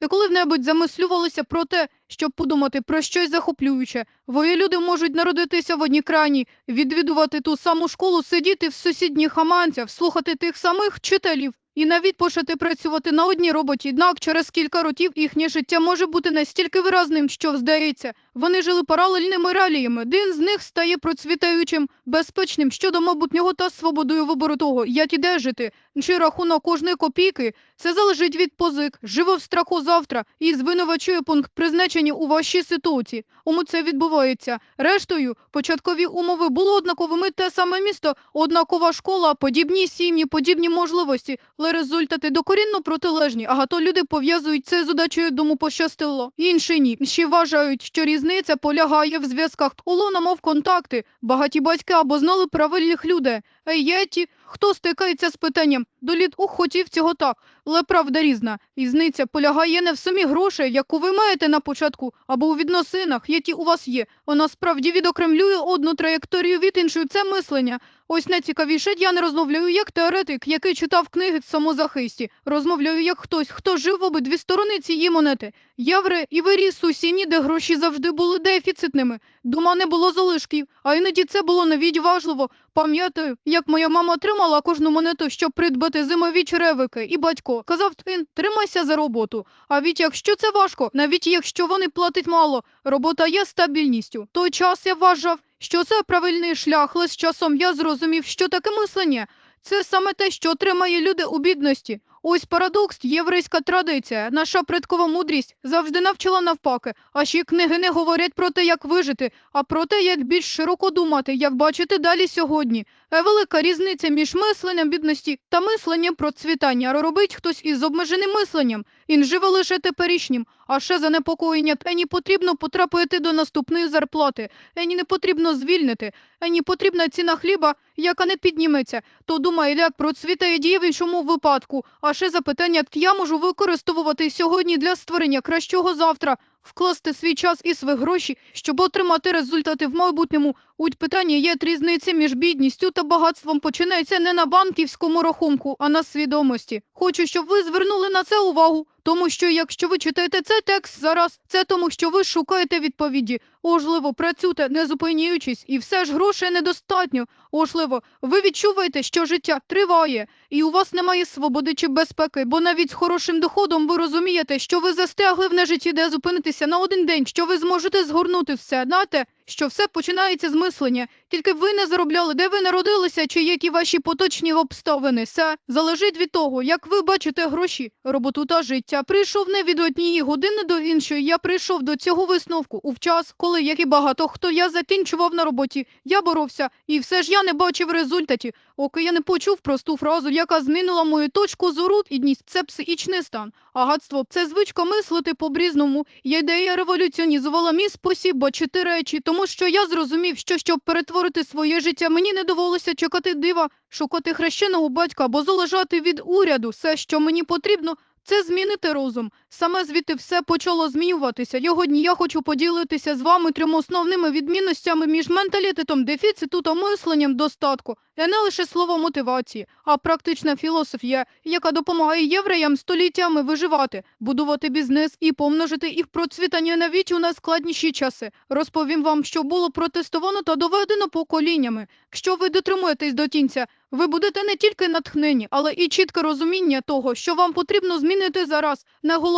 Ви коли-небудь замислювалися про те, щоб подумати про щось захоплююче. Вої люди можуть народитися в одній країні, відвідувати ту саму школу, сидіти в сусідніх хаманцях, слухати тих самих вчителів і навіть почати працювати на одній роботі. Однак через кілька років їхнє життя може бути настільки виразним, що здається, вони жили паралельними реаліями. Один з них стає процвітаючим, безпечним щодо майбутнього та свободою вибору того, як іде жити, чи рахунок кожної копійки. Це залежить від позик, живе в страху завтра і звинувачує пункт призначення у вашій ситуації. Уму це відбувається. Рештою, початкові умови були однаковими те саме місто, однакова школа, подібні сім'ї, подібні можливості, але результати докорінно протилежні. Ага, то люди пов'язують це з удачею дому пощастило. Інші ні. Ще вважають, що різниця полягає в зв'язках. Олона мав контакти, багаті батьки або знали правильних людей. А є ті, хто стикається з питанням, доліт ух, хотів цього так, але правда різна. Різниця полягає не в сумі грошей, яку ви маєте на початку, або у відносинах, які у вас є. Вона справді відокремлює одну траєкторію від іншої. Це мислення. Ось найцікавіше, я не розмовляю як теоретик, який читав книги в самозахисті. Розмовляю як хтось, хто жив в обидві сторони цієї монети. Я вре і виріс у сім'ї, де гроші завжди були дефіцитними. Дома не було залишків, а іноді це було навіть важливо. Пам'ятаю, як моя мама тримала кожну монету, щоб придбати зимові черевики, і батько казав він, тримайся за роботу. А від якщо це важко, навіть якщо вони платять мало, робота є стабільністю. Той час я вважав, що це правильний шлях, але з часом я зрозумів, що таке мислення це саме те, що тримає люди у бідності. Ось парадокс, єврейська традиція, наша предкова мудрість завжди навчила навпаки, а ще книги не говорять про те, як вижити, а про те, як більш широко думати, як бачити далі сьогодні. Е, Велика різниця між мисленням бідності та мисленням процвітання. Робить хтось із обмеженим мисленням, він живе лише теперішнім, а ще занепокоєння Ені потрібно потрапити до наступної зарплати, Ені не потрібно звільнити, Ені потрібна ціна хліба, яка не підніметься, то думає, як процвітає діє в іншому випадку. А ще запитання, я можу використовувати сьогодні для створення кращого завтра, вкласти свій час і свої гроші, щоб отримати результати в майбутньому. У питання є різниця між бідністю та багатством починається не на банківському рахунку, а на свідомості. Хочу, щоб ви звернули на це увагу, тому що якщо ви читаєте цей текст зараз, це тому, що ви шукаєте відповіді. Можливо, працюйте, не зупиняючись, і все ж грошей недостатньо. Можливо, ви відчуваєте, що життя триває, і у вас немає свободи чи безпеки, бо навіть з хорошим доходом ви розумієте, що ви застягли в нежитті, де зупинитися на один день, що ви зможете згорнути все, знаєте, що все починається з мислення. Тільки ви не заробляли, де ви народилися, чи які ваші поточні обставини. Все залежить від того, як ви бачите гроші, роботу та життя. Прийшов не від однієї години до іншої. Я прийшов до цього висновку у час, коли, як і багато хто я закінчував на роботі, я боровся, і все ж я не бачив результатів. Оки я не почув просту фразу, яка змінила мою точку зору і дність. Це психічний стан. Агатство це звичка мислити по-брізному. Я ідея революціонізувала мій спосіб бачити речі, тому що я зрозумів, що щоб перетворити своє життя, мені не довелося чекати дива, шукати хрещеного батька або залежати від уряду. Все, що мені потрібно, це змінити розум. Саме звідти все почало змінюватися. Сьогодні я хочу поділитися з вами трьома основними відмінностями між менталітетом дефіциту та мисленням достатку. Це не лише слово мотивації, а практична філософія, яка допомагає євреям століттями виживати, будувати бізнес і помножити їх процвітання навіть у найскладніші часи. Розповім вам, що було протестовано та доведено поколіннями. Якщо ви дотримуєтесь до кінця, ви будете не тільки натхнені, але і чітке розуміння того, що вам потрібно змінити зараз.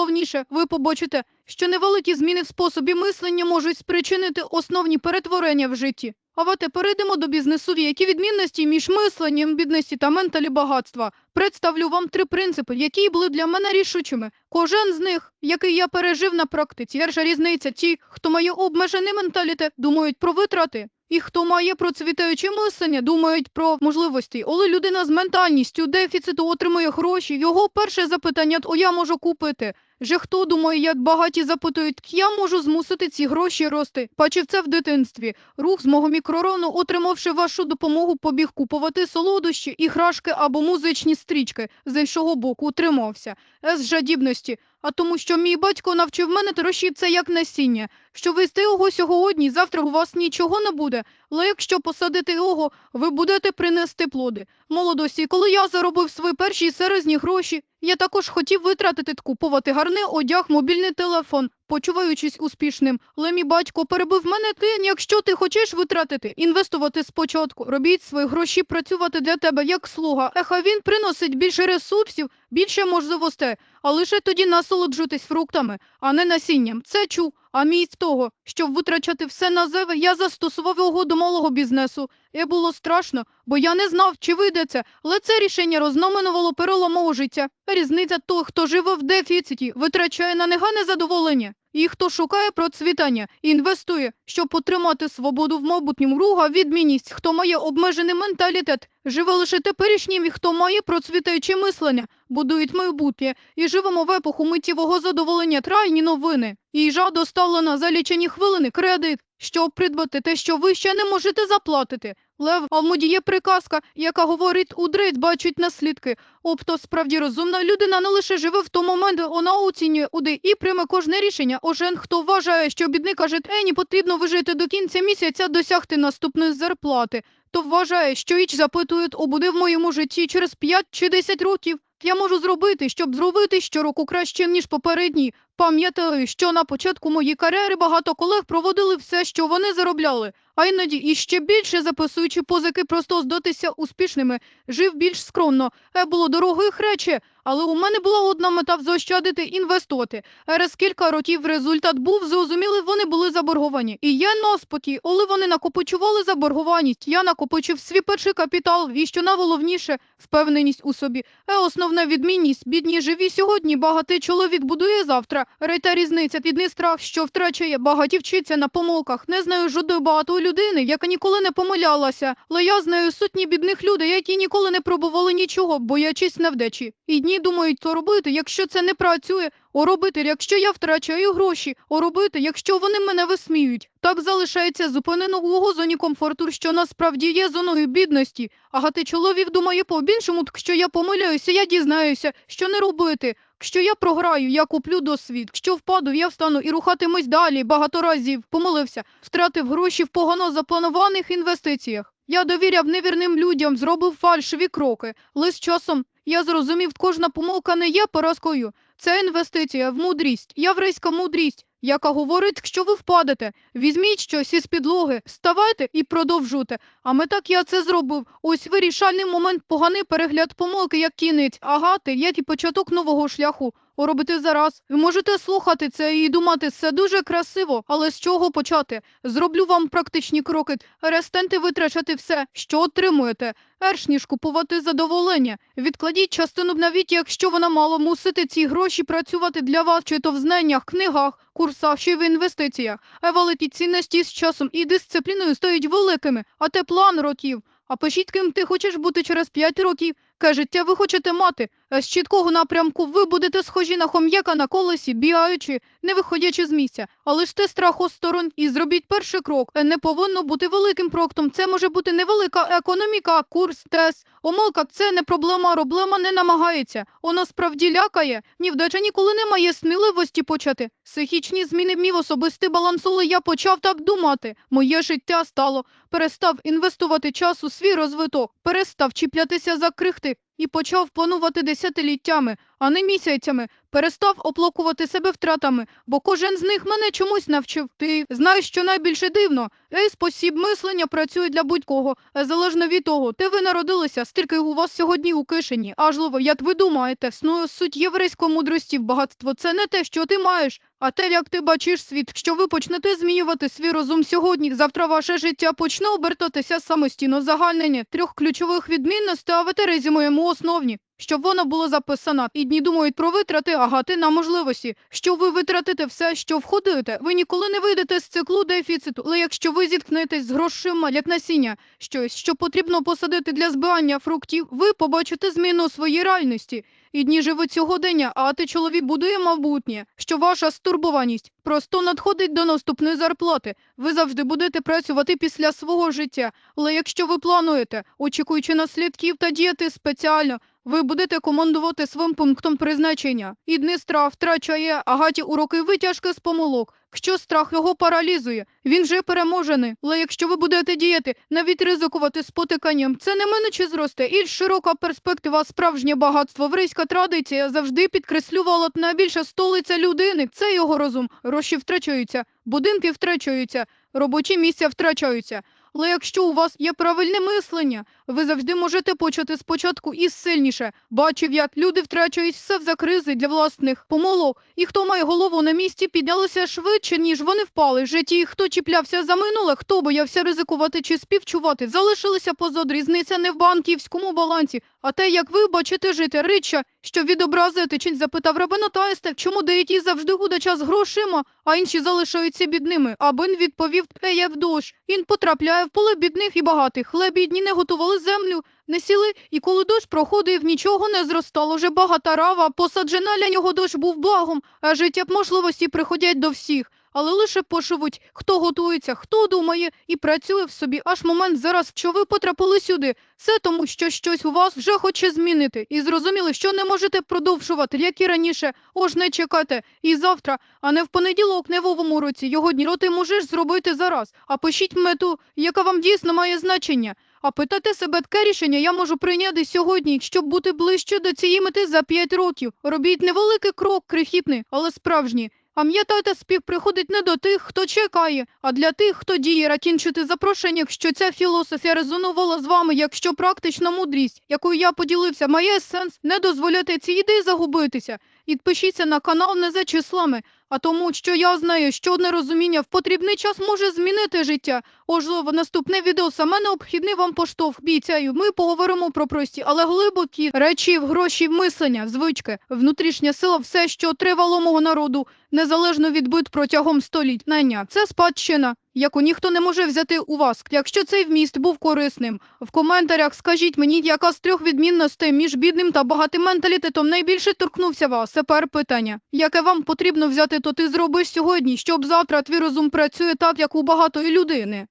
Найголовніше, ви побачите, що невеликі зміни в способі мислення можуть спричинити основні перетворення в житті. А вате перейдемо до бізнесу, які відмінності між мисленням бідності та менталі багатства. Представлю вам три принципи, які були для мене рішучими. Кожен з них, який я пережив на практиці. Перша різниця ті, хто має обмежений менталітет, думають про витрати. І хто має процвітаюче мислення, думають про можливості. Але людина з ментальністю дефіциту отримує гроші. Його перше запитання – о, я можу купити. Же хто думає, як багаті запитують, я можу змусити ці гроші рости. Бачив це в дитинстві. Рух з мого мікророну, отримавши вашу допомогу, побіг купувати солодощі, іграшки або музичні стрічки. З іншого боку, утримався. З жадібності. А тому, що мій батько навчив мене троші це як насіння. Що вести його сьогодні, завтра у вас нічого не буде. Але якщо посадити його, ви будете принести плоди. Молодості, коли я заробив свої перші серйозні гроші, Я також хотів витратити купувати гарний одяг, мобільний телефон, почуваючись успішним. Але мій батько перебив мене ти, якщо ти хочеш витратити, інвестувати спочатку, робіть свої гроші працювати для тебе як слуга. Еха він приносить більше ресурсів, більше можливостей, а лише тоді насолоджуйтесь фруктами, а не насінням. Це чув. А мість того, щоб витрачати все на зеви, я застосував його до малого бізнесу. І було страшно, бо я не знав, чи вийде це, але це рішення розноменувало перелом мого життя. Різниця того, хто живе в дефіциті, витрачає на негане задоволення. І хто шукає процвітання, інвестує, щоб отримати свободу в майбутньому. Руга, відмінність, хто має обмежений менталітет, живе лише теперішнім, і хто має процвітаюче мислення, будують майбутнє, і живемо в епоху миттєвого задоволення. Трайні новини. Їжа доставлена за лічені хвилини кредит, щоб придбати те, що ви ще не можете заплатити. Лев, а в моді є приказка, яка говорить, удрець бачить наслідки. Обто справді розумна людина не лише живе в тому момент, вона оцінює уди і прийме кожне рішення. Ожен, хто вважає, що бідний каже, ені потрібно вижити до кінця місяця, досягти наступної зарплати, то вважає, що іч запитують, обуди в моєму житті через 5 чи 10 років. Я можу зробити, щоб зробити щороку краще, ніж попередній. Пам'ятаю, що на початку моєї кар'єри багато колег проводили все, що вони заробляли, а іноді іще більше записуючи позики, просто здатися успішними, жив більш скромно. Е було дорогих речі, але у мене була одна мета заощадити інвестувати. Через кілька років результат був зрозумілий, вони були заборговані. І я наспокій, коли вони накопичували заборгованість, я накопичив свій перший капітал, і що найголовніше впевненість у собі. Е основна відмінність бідні живі сьогодні, багатий чоловік будує завтра. Рейта різниця, підний страх, що втрачає, багаті вчиться на помилках. Не знаю жодної багатої людини, яка ніколи не помилялася. Але я знаю сотні бідних людей, які ніколи не пробували нічого, боячись невдачі. І дні думають, то робити, якщо це не працює. О робити, якщо я втрачаю гроші, о робити, якщо вони мене висміють. Так залишається зупинено у зоні комфорту, що насправді є зоною бідності. Агати чоловік думає по-більшому, що я помиляюся, я дізнаюся, що не робити. Якщо я програю, я куплю досвід. Якщо впаду, я встану і рухатимусь далі. Багато разів помилився, втратив гроші в погано запланованих інвестиціях. Я довіряв невірним людям, зробив фальшиві кроки. З часом я зрозумів, кожна помилка не є поразкою. Це інвестиція в мудрість, єврейська мудрість, яка говорить, що ви впадете. Візьміть щось із підлоги, вставайте і продовжуйте. А ми так я це зробив. Ось вирішальний момент, поганий перегляд помилки, як кінець. Агати, є і початок нового шляху. Робити зараз. Ви можете слухати це і думати, це дуже красиво, але з чого почати? Зроблю вам практичні кроки. Перестаньте витрачати все, що отримуєте. Перш ніж купувати задоволення. Відкладіть частину навіть, якщо вона мало мусите ці гроші працювати для вас, чи то в знаннях, книгах, курсах, чи в інвестиціях. А великі цінності з часом і дисципліною стають великими, а те план років. А пишіть, ким ти хочеш бути через 5 років. Життя ви хочете мати? З чіткого напрямку ви будете схожі на хом'яка на колесі, бігаючи, не виходячи з місця. Але ж те страх осторонь і зробіть перший крок. Не повинно бути великим проектом. Це може бути невелика економіка, курс, тес. Омилка – це не проблема, проблема не намагається. Вона справді лякає. Ні вдача ніколи не має сміливості почати. Психічні зміни мій особистий баланс, але я почав так думати. Моє життя стало. Перестав інвестувати час у свій розвиток, перестав чіплятися за крихти too. І почав планувати десятиліттями, а не місяцями. Перестав оплакувати себе втратами, бо кожен з них мене чомусь навчив. Ти знаєш, що найбільше дивно. Цей спосіб мислення працює для будь-кого, залежно від того, де ви народилися, стільки у вас сьогодні у кишені. Ажливо, як ви думаєте, снує суть єврейської мудрості в багатство. Це не те, що ти маєш, а те, як ти бачиш світ. Що ви почнете змінювати свій розум сьогодні, завтра ваше життя почне обертатися самостійно загальнення трьох ключових відмінностей, а ви резюмуємо основні. Щоб воно було записано, і дні думають про витрати, а гати на можливості. Що ви витратите все, що входите, ви ніколи не вийдете з циклу дефіциту. Але якщо ви зіткнетесь з грошима, як насіння, щось, що потрібно посадити для збирання фруктів, ви побачите зміну своїй реальності. І дні живуть сьогодення, а ти чоловік будує майбутнє, що ваша стурбованість просто надходить до наступної зарплати. Ви завжди будете працювати після свого життя. Але якщо ви плануєте, очікуючи наслідків та діяти спеціально, ви будете командувати своїм пунктом призначення. І Дністра втрачає агаті уроки витяжки з помилок. Якщо страх його паралізує, він вже переможений. Але якщо ви будете діяти, навіть ризикувати спотиканням, це не менше зросте. І широка перспектива, справжнє багатство. Врейська традиція завжди підкреслювала найбільша столиця людини. Це його розум. Гроші втрачаються, будинки втрачаються, робочі місця втрачаються. Але якщо у вас є правильне мислення, ви завжди можете почати спочатку і сильніше. Бачив, як люди втрачають все за кризи для власних помилок. І хто має голову на місці, піднялися швидше, ніж вони впали в житті. Хто чіплявся за минуле, хто боявся ризикувати чи співчувати, залишилися позад. Різниця не в банківському балансі, а те, як ви бачите жити. Рича, що відобразити, чи запитав рабина Таїстев, чому деякі завжди гудача з грошима, а інші залишаються бідними. Абин відповів, те є в дощ. Він потрапляє в поле бідних і багатих. Хлеб бідні не готували землю, не сіли, і коли дощ проходив, нічого не зростало. Вже багата рава, посаджена для нього дощ був благом, а життя б можливості приходять до всіх. Але лише пошивуть, хто готується, хто думає і працює в собі. Аж момент зараз, що ви потрапили сюди. Все тому, що щось у вас вже хоче змінити. І зрозуміли, що не можете продовжувати, як і раніше. Ож не чекайте. І завтра, а не в понеділок, не в овому році. Його дні ти можеш зробити зараз. А пишіть мету, яка вам дійсно має значення. А питати себе таке рішення я можу прийняти сьогодні, щоб бути ближче до цієї мети за 5 років. Робіть невеликий крок, крихітний, але справжній. Пам'ятайте, спів приходить не до тих, хто чекає, а для тих, хто діє, ракінчити запрошення, якщо ця філософія резонувала з вами, якщо практична мудрість, якою я поділився, має сенс не дозволяти цій ідеї загубитися. Підпишіться на канал не за числами, а тому, що я знаю, що одне розуміння в потрібний час може змінити життя. Можливо, наступне відео саме необхідний вам поштовх. Бійцяю, ми поговоримо про прості, але глибокі речі, гроші, мислення, звички, внутрішня сила, все, що тривало мого народу, незалежно від бит протягом століть. Нання. Це спадщина, яку ніхто не може взяти у вас. Якщо цей вміст був корисним, в коментарях скажіть мені, яка з трьох відмінностей між бідним та багатим менталітетом найбільше торкнувся Тепер питання, яке вам потрібно взяти, то ти зробиш сьогодні, щоб завтра твій розум працює так, як у багатої людини.